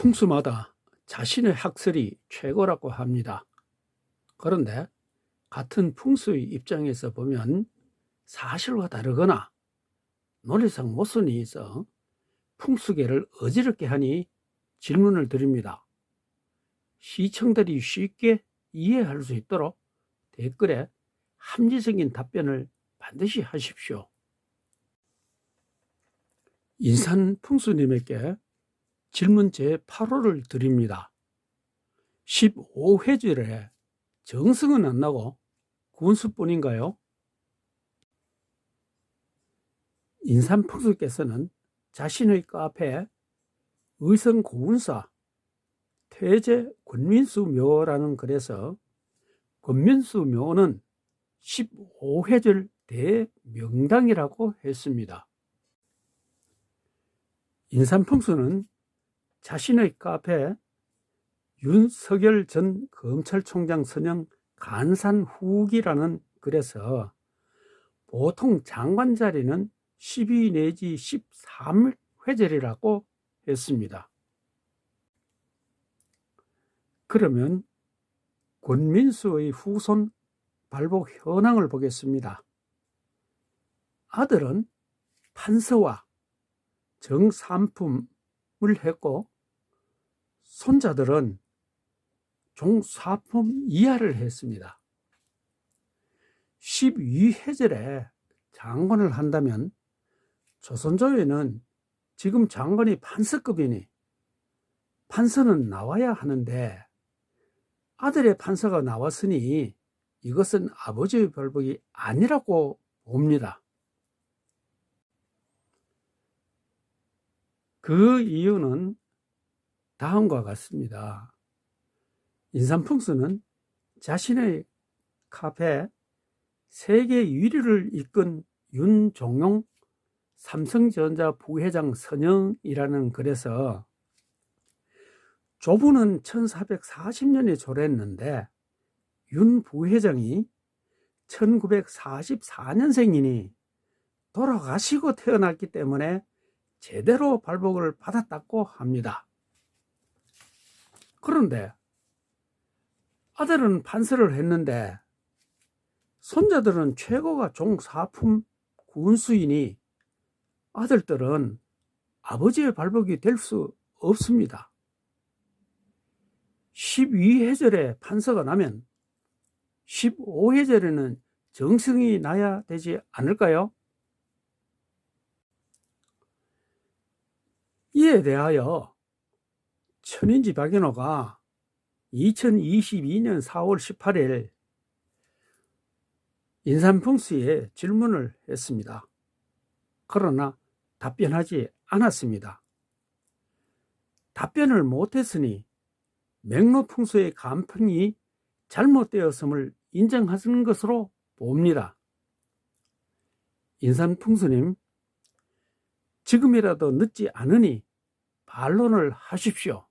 풍수마다 자신의 학설이 최고라고 합니다. 그런데 같은 풍수의 입장에서 보면 사실과 다르거나 논리상 모순이 있어 풍수계를 어지럽게 하니 질문을 드립니다. 시청들이 쉽게 이해할 수 있도록 댓글에 합리적인 답변을 반드시 하십시오. 인산 풍수님에게 질문 제8호를 드립니다. 15회절에 정승은 안 나고 군수뿐인가요? 인산 풍수께서는 자신의 카페에 의성 고운사 태제 권민수 묘라는 글에서 권민수 묘는 15회절 대명당이라고 했습니다. 인산풍수는 자신의 카페에 윤석열 전 검찰총장 선영 간산 후기라는 글에서 보통 장관 자리는 12 내지 13 회절이라고 했습니다. 그러면 권민수의 후손 발복 현황을 보겠습니다. 아들은 판서와 정삼품을 했고 손자들은 종사품 이하를 했습니다. 12회절에 장관을 한다면 조선조에는 지금 장관이 판서급이니 판서는 나와야 하는데 아들의 판서가 나왔으니 이것은 아버지의 벌복이 아니라고 봅니다. 그 이유는 다음과 같습니다. 인삼풍수는 자신의 카페 세계 1위를 이끈 윤종용 삼성전자 부회장 선영이라는 글에서 조부는 1440년에 졸했는데 윤 부회장이 1944년생이니 돌아가시고 태어났기 때문에 제대로 발복을 받았다고 합니다. 그런데 아들은 판서를 했는데 손자들은 최고가 종사품 군수이니 아들들은 아버지의 발복이 될 수 없습니다. 12회절에 판서가 나면 15회절에는 정승이 나야 되지 않을까요? 이에 대하여 천인지 박연호가 2022년 4월 18일 인삼풍수에 질문을 했습니다. 그러나 답변하지 않았습니다. 답변을 못했으니 맥로풍수의 간평이 잘못되었음을 인정하는 것으로 봅니다. 인산풍수님, 지금이라도 늦지 않으니 반론을 하십시오.